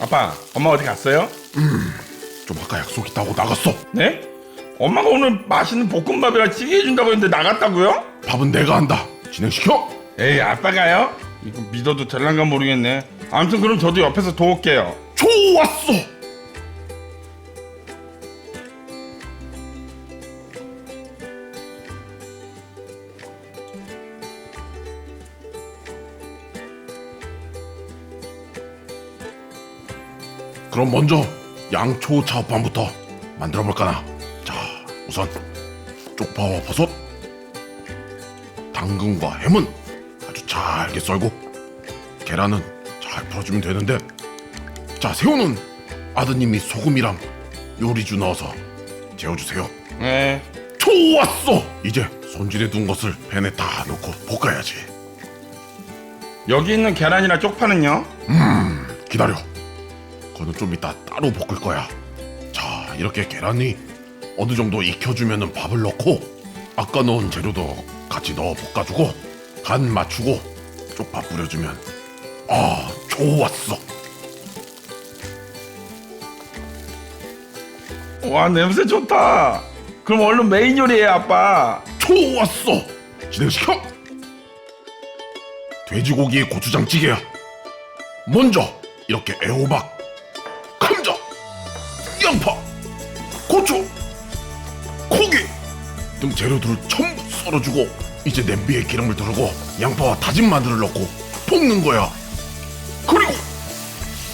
아빠, 엄마 어디 갔어요? 좀 아까 약속 있다고 나갔어. 네? 엄마가 오늘 맛있는 볶음밥이랑 찌개 해준다고 했는데 나갔다고요? 밥은 내가 한다. 진행시켜. 에이, 아빠가요? 이거 믿어도 될란가 모르겠네. 아무튼 그럼 저도 옆에서 도울게요. 좋았어. 그럼 먼저 양초 차업반부터 만들어 볼까나. 자, 우선 쪽파와 버섯, 당근과 햄은 아주 잘게 썰고 계란은 잘 풀어주면 되는데 자 새우는 아드님이 소금이랑 요리주 넣어서 재워주세요 네. 좋았어 이제 손질해 둔 것을 팬에 다 넣고 볶아야지 여기 있는 계란이랑 쪽파는요? 기다려 그거는 좀 이따 따로 볶을 거야. 자 이렇게 계란이 어느 정도 익혀주면 밥을 넣고 아까 넣은 재료도 같이 넣어 볶아주고 간 맞추고 쪽파 뿌려주면 아 좋았어. 와, 냄새 좋다. 그럼 얼른 메인 요리해, 아빠. 좋았어. 진행시켜. 돼지고기의 고추장찌개야. 먼저 이렇게 애호박 양파 고추 고기 등 재료들을 전부 썰어주고 이제 냄비에 기름을 두르고 양파와 다진 마늘을 넣고 볶는 거야 그리고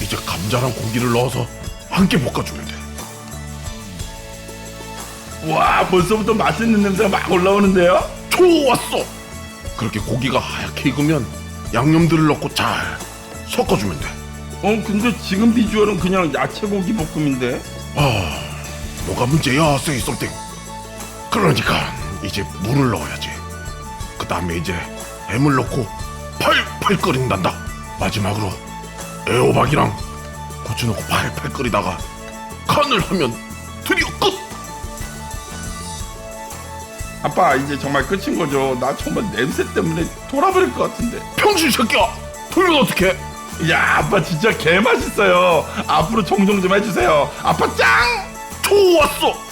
이제 감자랑 고기를 넣어서 함께 볶아주면 돼 와, 벌써부터 맛있는 냄새가 막 올라오는데요? 좋았어. 그렇게 고기가 하얗게 익으면 양념들을 넣고 잘 섞어주면 돼. 어, 근데 지금 비주얼은 그냥 야채 고기 볶음인데? 아, 뭐가 문제야, say something. 그러니까 이제 물을 넣어야지. 그 다음에 이제 햄을 넣고 팔팔 끓인단다. 마지막으로 애호박이랑 고추 넣고 팔팔 끓이다가 간을 하면 드디어 끝. 아빠, 이제 정말 끝인 거죠? 나 정말 냄새 때문에 돌아버릴 것 같은데. 평신 새끼야. 돌면 어떡해? 야, 아빠 진짜 개 맛있어요. 앞으로 종종 좀 해주세요. 아빠 짱! 좋았어.